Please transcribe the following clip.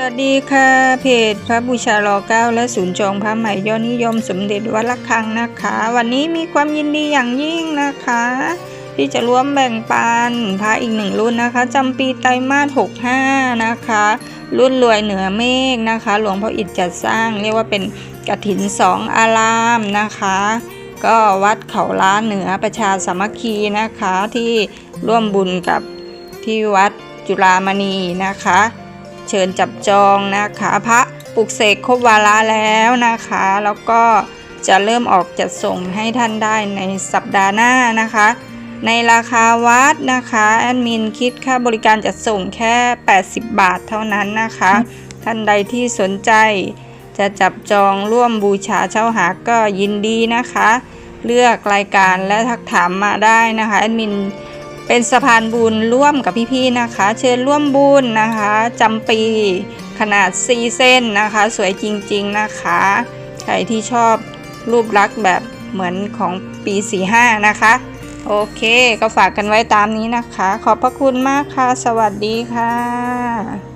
วัสดีค่ะ เพจพระบูชารอเก้าและศูนย์จองพระใหม่ยอดนิยมสมเด็จวัดละคังนะคะ วันนี้มีความยินดีอย่างยิ่งนะคะ ที่จะร่วมแบ่งปันพระอีกหนึ่งรุ่นนะคะจำปีไตรมาส65 นะคะ รุ่นรวยเหนือเมฆนะคะ หลวงพ่ออิฐจัดสร้าง เรียกว่าเป็นกฐินสองอารามนะคะ ก็วัดเขาล้านเหนือประชาสามัคคีนะคะที่ร่วมบุญกับที่วัดจุฬามณีนะคะ เชิญจับจองนะคะ พระปลุกเสกครบวาระแล้วนะคะ แล้วก็จะเริ่มออกจัดส่งให้ท่านได้ในสัปดาห์หน้านะคะ ในราคาวัดนะคะแอดมินคิดค่าบริการจัดส่งแค่ 80 บาทเท่านั้นนะคะ ท่านใดที่สนใจ จะจับจองร่วมบูชาเช่าหาก็ยินดีนะคะ เลือกรายการและทักถามมาได้นะคะแอดมิน เป็นสะพานบุญร่วมกับพี่ๆนะคะ เชิญร่วมบุญนะคะจำปีขนาด 4 เส้นนะคะ สวยจริงๆนะคะ ใครที่ชอบรูปลักษณ์แบบเหมือนของปี 45 นะคะ โอเคก็ฝากกันไว้ตามนี้นะคะ ขอบพระคุณมากค่ะ สวัสดีค่ะ